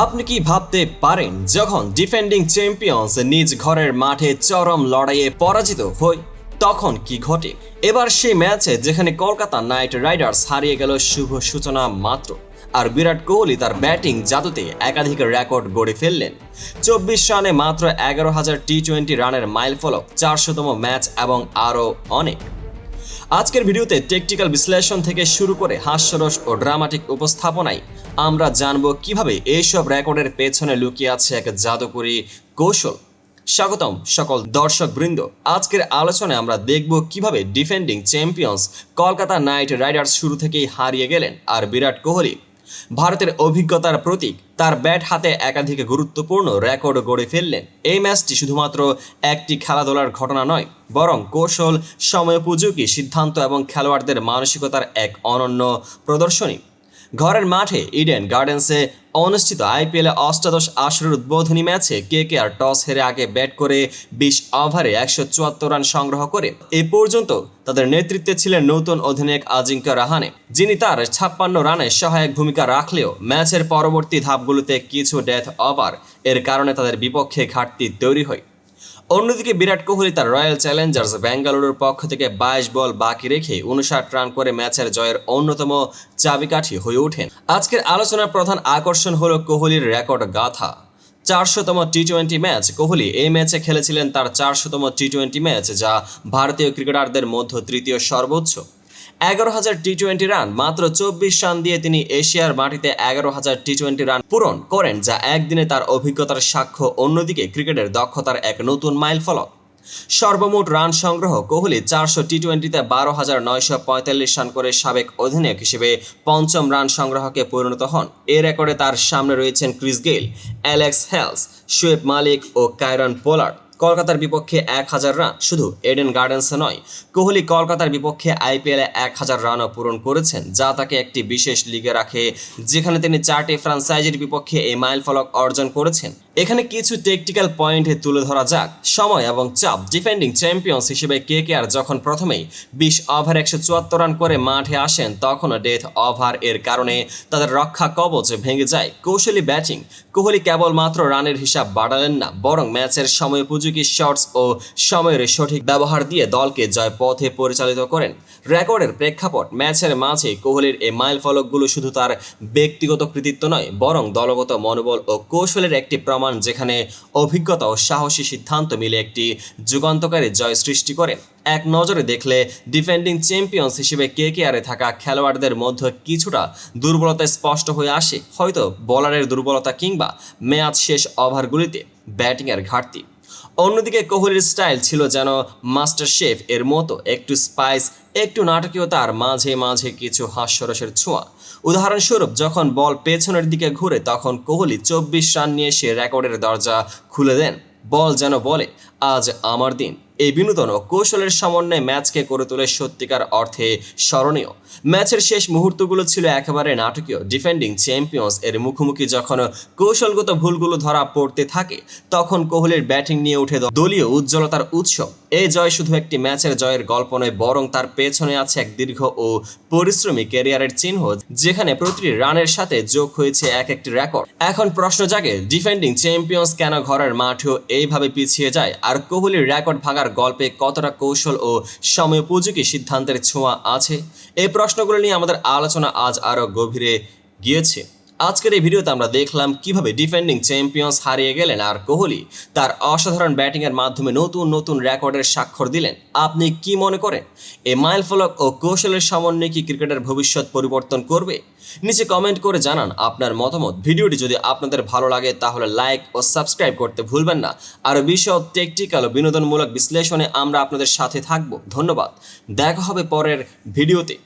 আপনি কি ভাবতে পারেন, যখন ডিফেন্ডিং চ্যাম্পিয়ন্স নিজ ঘরের মাঠে চরম লড়াইয়ে পরাজিত হয় তখন কি ঘটে? এবার সেই ম্যাচে যেখানে কলকাতা নাইট রাইডার্স হারিয়ে গেল শুভ সূচনা মাত্র, আর বিরাট কোহলি তার ব্যাটিং জাদুতে একাধিক রেকর্ড গড়ে ফেললেন। চব্বিশ রানে মাত্র এগারো হাজার টি টোয়েন্টি রানের মাইল ফলক চারশোতম ম্যাচ এবং আরও অনেক। আজকের ভিডিওতে টেকটিক্যাল বিশ্লেষণ থেকে শুরু করে হাস্যরস ও ড্রামাটিক উপস্থাপনায় আমরা জানব কীভাবে এইসব রেকর্ডের পেছনে লুকিয়ে আছে এক জাদুকরী কৌশল। স্বাগতম সকল দর্শক বৃন্দ আজকের আলোচনায় আমরা দেখব কীভাবে defending champions Kolkata Knight Riders শুরু থেকেই হারিয়ে গেলেন আর বিরাট কোহলি। ভারতের অভিজ্ঞতার প্রতীক। তার ব্যাট হাতে একাধিক গুরুত্বপূর্ণ রেকর্ড গড়ে ফেললেন। এই ম্যাচটি শুধুমাত্র একটি খেলাধুলার ঘটনা নয়, বরং কৌশল সময়োপযোগী সিদ্ধান্ত এবং খেলোয়াড়দের মানসিকতার এক অনন্য প্রদর্শনী। ঘরের মাঠে ইডেন গার্ডেন্সে অনুষ্ঠিত আইপিএল অষ্টাদশ আসরের উদ্বোধনী ম্যাচে কে কে আর টস হেরে আগে ব্যাট করে বিশ ওভারে একশো চুয়াত্তর রান সংগ্রহ করে। এ পর্যন্ত তাদের নেতৃত্বে ছিলেন নতুন অধিনায়ক আজিঙ্কা রাহানে, যিনি তার ছাপ্পান্ন রানে সহায়ক ভূমিকা রাখলেও ম্যাচের পরবর্তী ধাপগুলোতে কিছু ডেথ ওভার এর কারণে তাদের বিপক্ষে ঘাটতি তৈরি হয়। অন্যদিকে বিরাট কোহলি তার রয়্যাল চ্যালেঞ্জার্স ব্যাঙ্গালুরুর পক্ষ থেকে বাইশ বল বাকি রেখে উনষাট রান করে ম্যাচের জয়ের অন্যতম চাবিকাঠি হয়ে ওঠেন। আজকের আলোচনার প্রধান আকর্ষণ হল কোহলির রেকর্ড গাথা। চারশোতম টি টোয়েন্টি ম্যাচ। কোহলি এই ম্যাচে খেলেছিলেন তার চারশোতম টি টোয়েন্টি ম্যাচ, যা ভারতীয় ক্রিকেটারদের মধ্য তৃতীয় সর্বোচ্চ। এগারো হাজার টি টোয়েন্টি রান, মাত্র চব্বিশ রান দিয়ে তিনি এশিয়ার মাটিতে এগারো হাজার টি টোয়েন্টি রান পূরণ করেন, যা একদিনে তার অভিজ্ঞতার সাক্ষ্য, অন্যদিকে ক্রিকেটের দক্ষতার এক নতুন মাইল ফলক সর্বমোট রান সংগ্রহ কোহলি চারশো টি টোয়েন্টিতে বারো হাজার নয়শো পঁয়তাল্লিশ রান করে সাবেক অধিনায়ক হিসেবে পঞ্চম রান সংগ্রহকে পরিণত হন। এ রেকর্ডে তার সামনে রয়েছেন Chris Gayle, Alex Hales, Shoaib Malik ও কায়রন পোলার্ড। কলকাতার বিপক্ষে এক হাজার রান। শুধু এডেন গার্ডেন্সে নয়, কোহলি কলকাতার বিপক্ষে আইপিএলে এক হাজার রানও পূরণ করেছেন, যা তাকে একটি বিশেষ লিগে রাখে, যেখানে তিনি চারটি ফ্রাঞ্চাইজির বিপক্ষে এই মাইল ফলক অর্জন করেছেন। এখানে কিছু টেকটিক্যাল পয়েন্টে তুলে ধরা যাক, সময় এবং চাপ। ডিফেন্ডিং চ্যাম্পিয়ন্স হিসেবে কে কে আর যখন প্রথমেই বিশ ওভার একশো চুয়াত্তর রান করে মাঠে আসেন, তখনও ডেথ ওভার এর কারণে তাদের রক্ষা কবচ ভেঙে যায়। কৌশলী ব্যাটিং কোহলি কেবলমাত্র রানের হিসাব বাড়ালেন না, বরং ম্যাচের সময়োপযোগী শটস ও সময়ের সঠিক ব্যবহার দিয়ে দলকে জয় পথে পরিচালিত করেন। রেকর্ডের প্রেক্ষাপট, ম্যাচের মাঝে কোহলির এই মাইল ফলকগুলো শুধু তার ব্যক্তিগত কৃতিত্ব নয়, বরং দলগত মনোবল ও কৌশলের একটি প্রমাণ যেখানে অভিজ্ঞতা ও সাহসী সিদ্ধান্ত মিলে একটি যুগান্তকারী জয় সৃষ্টি করে। এক নজরে দেখলে ডিফেন্ডিং চ্যাম্পিয়ন্স হিসেবে কে কে আরে থাকা খেলোয়াড়দের মধ্যে কিছুটা দুর্বলতা স্পষ্ট হয়ে আসে। হয়তো বলারের দুর্বলতা কিংবা ম্যাচ শেষ ওভারগুলিতে ব্যাটিংয়ের ঘাটতি। অন্যদিকে কোহলির স্টাইল ছিল যেন মাস্টার শেফ এর মতো, একটু স্পাইস, একটু নাটকীয়তার মাঝে মাঝে কিছু হাস্যরসের ছোঁয়া। উদাহরণস্বরূপ, যখন বল পেছনের দিকে ঘুরে, তখন কোহলি চব্বিশ রান নিয়ে সে রেকর্ডের দরজা খুলে দেন। বল যেন বলে, আজ আমার দিন। এই বিনোদন ও কৌশলের সমন্বয়ে ম্যাচকে করে তোলে সত্যিকার অর্থে স্মরণীয়। ম্যাচের শেষ মুহূর্তগুলো ছিল একেবারে নাটকীয়। ডিফেন্ডিং চ্যাম্পিয়ন্স এর মুখোমুখি যখন কৌশলগত ভুলগুলো ধরা পড়তে থাকে, তখন কোহলির ব্যাটিং নিয়ে উঠে দলীয় উজ্জ্বলতার উৎস এই জয় শুধু একটি ম্যাচের জয়ের গল্প নয়, বরং তার পেছনে আছে এক দীর্ঘ ও পরিশ্রমী ক্যারিয়ারের চিহ্ন, যেখানে প্রতিটি রানের সাথে যোগ হয়েছে এক একটি রেকর্ড। এখন প্রশ্ন জাগে, ডিফেন্ডিং চ্যাম্পিয়ন্স কেন ঘরের মাঠেও এইভাবে পিছিয়ে যায়? আর কোহলির রেকর্ড ভাঙার গল্পে কতটা কৌশল ও সময়োপযোগী সিদ্ধান্তের ছোঁয়া আছে? এই প্রশ্নগুলো নিয়ে আমাদের আলোচনা আজ আরও গভীরে গিয়েছে। আজকের এই ভিডিওতে আমরা দেখলাম কীভাবে ডিফেন্ডিং চ্যাম্পিয়ন্স হারিয়ে গেলেন আর কোহলি। তার অসাধারণ ব্যাটিংয়ের মাধ্যমে নতুন নতুন রেকর্ডের স্বাক্ষর দিলেন। আপনি কি মনে করেন এই মাইল ফলক ও কৌশলের সমন্বয়ে কি ক্রিকেটের ভবিষ্যৎ পরিবর্তন করবে? নিচে কমেন্ট করে জানান আপনার মতামত। ভিডিওটি যদি আপনাদের ভালো লাগে, তাহলে লাইক ও সাবস্ক্রাইব করতে ভুলবেন না। আর বিশদ টেকটিক্যাল ও বিনোদনমূলক বিশ্লেষণে আমরা আপনাদের সাথে থাকব। ধন্যবাদ। দেখা হবে পরের ভিডিওতে।